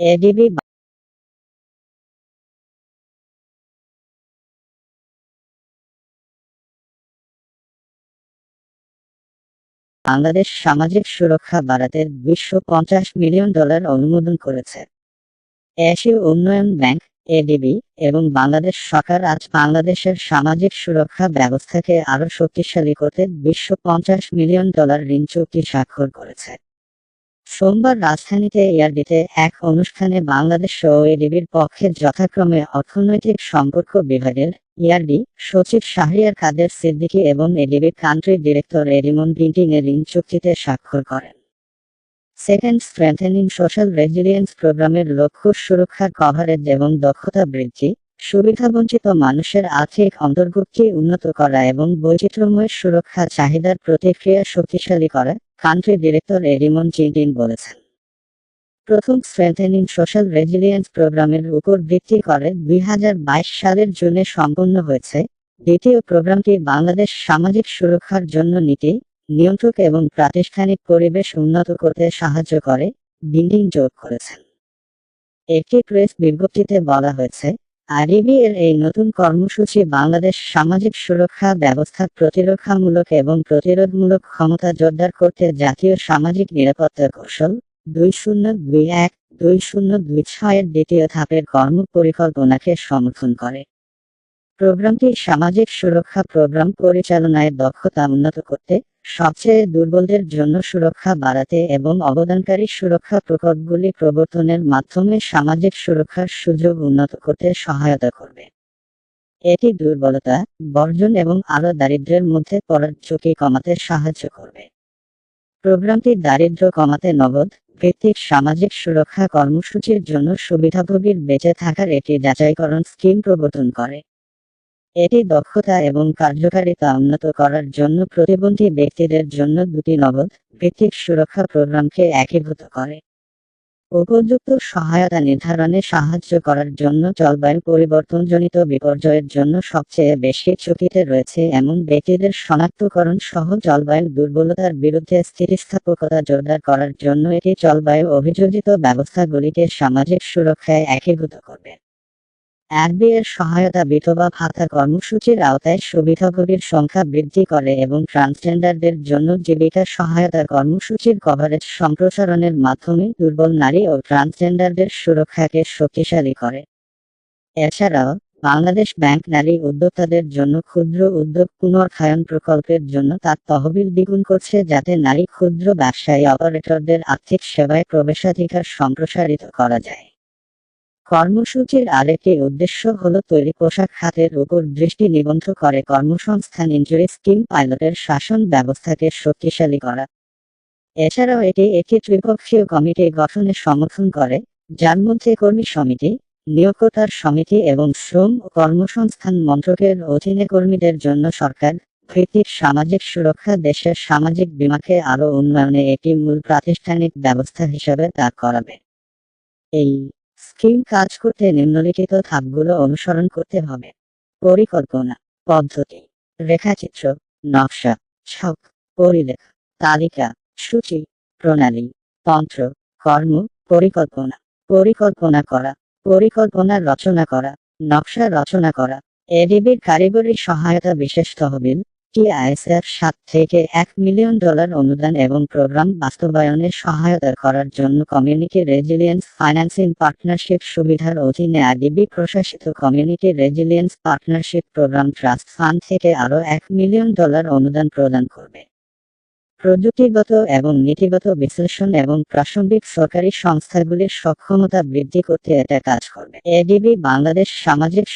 ADB Bangladesh সামাজিক সুরক্ষা বাড়াতে দুইশো পঞ্চাশ মিলিয়ন ডলার অনুমোদন করেছে। এশীয় উন্নয়ন ব্যাংক, এডিবি, এবং বাংলাদেশ সরকার আজ বাংলাদেশের সামাজিক সুরক্ষা ব্যবস্থাকে আরও শক্তিশালী করতে দুইশো পঞ্চাশ মিলিয়ন ডলার ঋণ চুক্তি স্বাক্ষর করেছে। সোমবার রাজধানীতে এয়ারডিতে এক অনুষ্ঠানে বাংলাদেশ ও এডিবির পক্ষে যথাক্রমে অর্থনৈতিক সম্পর্ক বিভাগের ইয়ারডি সচিব শাহরিয়ার কাদের সিদ্দিকী এবং এডিবির কান্ট্রি ডিরেক্টর এরিমন বিন্টিং এর ঋণ চুক্তিতে স্বাক্ষর করেন। সেকেন্ড স্ট্রেংথেনিং সোশ্যাল রেজিলিয়েন্স প্রোগ্রামের লক্ষ্য সুরক্ষার কভারেজ এবং দক্ষতা বৃদ্ধি, সুবিধাবঞ্চিত মানুষের আর্থিক অন্তর্ভুক্তি উন্নত করা এবং বৈচিত্র্যময় সুরক্ষা, চাহিদার প্রতিক্রিয়া শক্তিশালী করা কান্ট্রি ডিরেক্টর এরিমন চিন্টিন বলেছেন। প্রথম স্ট্রেংথেনিং সোশ্যাল রেজিলিয়েন্স প্রোগ্রামের উপর ভিত্তি করে দুই হাজার বাইশ সালের জুনে সম্পন্ন হয়েছে। দ্বিতীয় প্রোগ্রামটি বাংলাদেশ সামাজিক সুরক্ষার জন্য নীতি, নিয়ন্ত্রক এবং প্রাতিষ্ঠানিক পরিবেশ উন্নত করতে সাহায্য করে, বিল্ডিং যোগ করেছেন। একটি প্রেস বিজ্ঞপ্তিতে বলা হয়েছে আরবি এর এই নতুন কর্মসূচি বাংলাদেশ সামাজিক সুরক্ষা ব্যবস্থার প্রতিরক্ষামূলক এবং প্রতিরোধমূলক ক্ষমতা জোরদার করতে জাতীয় সামাজিক নিরাপত্তা কৌশল দুই শূন্য দুই এক, দুই শূন্য দুই ছয়ের দ্বিতীয় ধাপের কর্ম পরিকল্পনাকে সমর্থন করে। প্রোগ্রামটি সামাজিক সুরক্ষা প্রোগ্রাম পরিচালনায় দক্ষতা উন্নত করতে সবচেয়ে দুর্বলদের জন্য সুরক্ষা বাড়াতে এবং অবদানকারী সুরক্ষা প্রকল্পগুলি প্রবর্তনের মাধ্যমে সামাজিক সুরক্ষার সুযোগ উন্নত করতে সহায়তা করবে। এটি দুর্বলতা, বর্জন এবং আরও দারিদ্র্যের মধ্যে পড়ার ঝুঁকি কমাতে সাহায্য করবে। প্রোগ্রামটি দারিদ্র্য কমাতে নগদ, ভিত্তিক সামাজিক সুরক্ষা কর্মসূচির জন্য সুবিধাভোগীর বেঁচে থাকার একটি যাচাইকরণ স্কিম প্রবর্তন করে। এটি দক্ষতা এবং কার্যকারিতা উন্নত করার জন্য প্রতিবন্ধী ব্যক্তিদের জন্য দুটি নগদ ভিত্তিক সুরক্ষা প্রোগ্রামকে একীভূত করে। উপযুক্ত সহায়তা নির্ধারণে সাহায্য করার জন্য জলবায়ু পরিবর্তনজনিত বিপর্যয়ের জন্য সবচেয়ে বেশি ঝুঁকিতে রয়েছে এমন ব্যক্তিদের শনাক্তকরণ সহ জলবায়ু দুর্বলতার বিরুদ্ধে স্থিতিস্থাপকতা জোরদার করার জন্য এটি জলবায়ু অভিযোজিত ব্যবস্থাগুলিকে সামাজিক সুরক্ষায় একীভূত করবে। এর সহায়তা বিধবা ভাতা কর্মসূচির আওতায় সুবিধাভোগীর সংখ্যা বৃদ্ধি করে এবং ট্রান্সজেন্ডারদের জন্য জীবিকা সহায়তা কর্মসূচির কভারেজ সম্প্রসারণের মাধ্যমে দুর্বল নারী ও ট্রান্সজেন্ডারদের সুরক্ষাকে শক্তিশালী করে। এছাড়াও, বাংলাদেশ ব্যাংক নারী উদ্যোক্তাদের জন্য ক্ষুদ্র উদ্যোগ পুনর্খায়ন প্রকল্পের জন্য তার তহবিল দ্বিগুণ করছে যাতে নারী ক্ষুদ্র ব্যবসায়ী অপারেটরদের আর্থিক সেবায় প্রবেশাধিকার সম্প্রসারিত করা যায়। কর্মসূচির আরেকটি উদ্দেশ্য হল তৈরি পোশাক খাতের উপর দৃষ্টি নিবন্ধ করে কর্মসংস্থান ইঞ্জুরি স্কিম পাইলটের শাসন ব্যবস্থাকে শক্তিশালী করা। এছাড়াও এটি একটি ত্রিপক্ষীয় কমিটি গঠনে সমর্থন করে, যার মধ্যে কর্মী সমিতি নিয়োগতার সমিতি এবং শ্রম ও কর্মসংস্থান মন্ত্রকের অধীনে কর্মীদের জন্য সরকার ভিত্তিক সামাজিক সুরক্ষা, দেশের সামাজিক বিমাকে আরও উন্নয়নে একটি মূল প্রাতিষ্ঠানিক ব্যবস্থা হিসেবে দাঁড় করাবে। এই স্কিম কাজ করতে নিম্নলিখিত ধাপগুলো অনুসরণ করতে হবে। পরিকল্পনা, পদ্ধতি, রেখাচিত্র, নকশা, ছক, পরিলেখ, তালিকা, সূচি, প্রণালী, তন্ত্র, কর্ম, পরিকল্পনা পরিকল্পনা করা, পরিকল্পনা রচনা করা, নকশা রচনা করা, এডিবির কারিগরি সহায়তা বিশেষ তহবিল টিআইএসএফ সাত থেকে এক মিলিয়ন ডলার অনুদান এবং প্রোগ্রাম বাস্তবায়নে সহায়তা করার জন্য কমিউনিটি রেজিলিয়েন্স ফাইন্যান্সিং পার্টনারশিপ সুবিধার অধীনে IDB প্রশাসিত community resilience partnership program trust fund থেকে আরও এক মিলিয়ন ডলার অনুদান প্রদান করবে। প্রযুক্তিগত এবং নীতিগত বিশ্লেষণ এবং প্রাসঙ্গিক সরকারি সংস্থাগুলির সক্ষমতা বৃদ্ধি করতে এটা কাজ করবে। এডিবি বাংলাদেশ সামাজিক